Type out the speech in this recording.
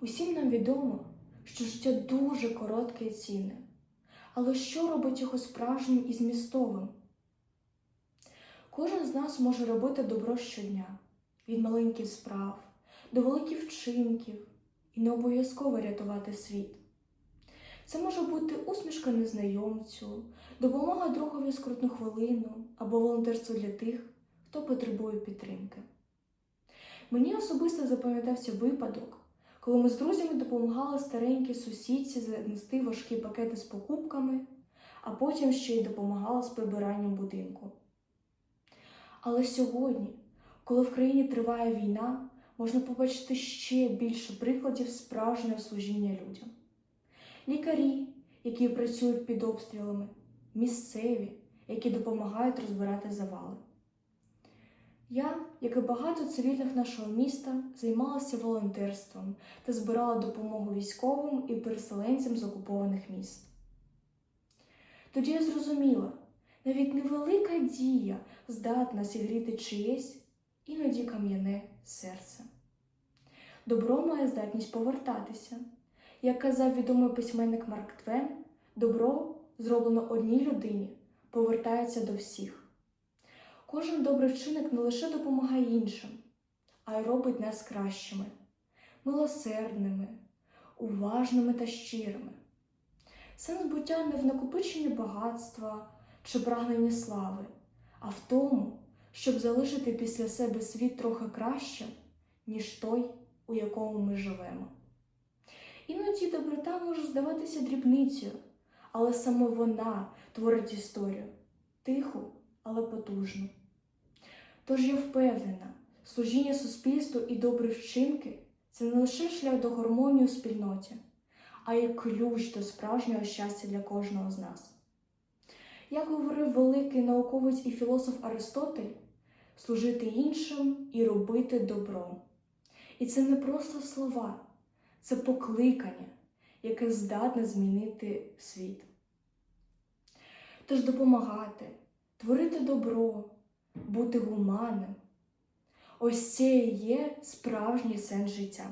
Усім нам відомо, що життя дуже коротке і цінне. Але що робить його справжнім і змістовим? Кожен з нас може робити добро щодня, від маленьких справ до великих вчинків, і не обов'язково рятувати світ. Це може бути усмішка незнайомцю, допомога другові скрутну хвилину або волонтерство для тих, хто потребує підтримки. Мені особисто запам'ятався випадок, коли ми з друзями допомагали старенькій сусідці занести важкі пакети з покупками, а потім ще й допомагали з прибиранням будинку. Але сьогодні, коли в країні триває війна, можна побачити ще більше прикладів справжнього служіння людям. Лікарі, які працюють під обстрілами, місцеві, які допомагають розбирати завали. Я, як і багато цивільних нашого міста, займалася волонтерством та збирала допомогу військовим і переселенцям з окупованих міст. Тоді я зрозуміла, навіть невелика дія здатна зігріти чиєсь іноді кам'яне серце. Добро має здатність повертатися. Як казав відомий письменник Марк Твен, добро, зроблено одній людині, повертається до всіх. Кожен добрий вчинок не лише допомагає іншим, а й робить нас кращими, милосердними, уважними та щирими. Сенс буття не в накопиченні багатства чи прагненні слави, а в тому, щоб залишити після себе світ трохи кращим, ніж той, у якому ми живемо. Іноді доброта може здаватися дрібницею, але саме вона творить історію тиху, але потужну. Тож я впевнена, служіння суспільству і добрі вчинки це не лише шлях до гармонії у спільноті, а й ключ до справжнього щастя для кожного з нас. Як говорив великий науковець і філософ Аристотель, служити іншим і робити добро. І це не просто слова, це покликання, яке здатне змінити світ. Тож допомагати, творити добро, бути гуманним ось це і є справжній сенс життя.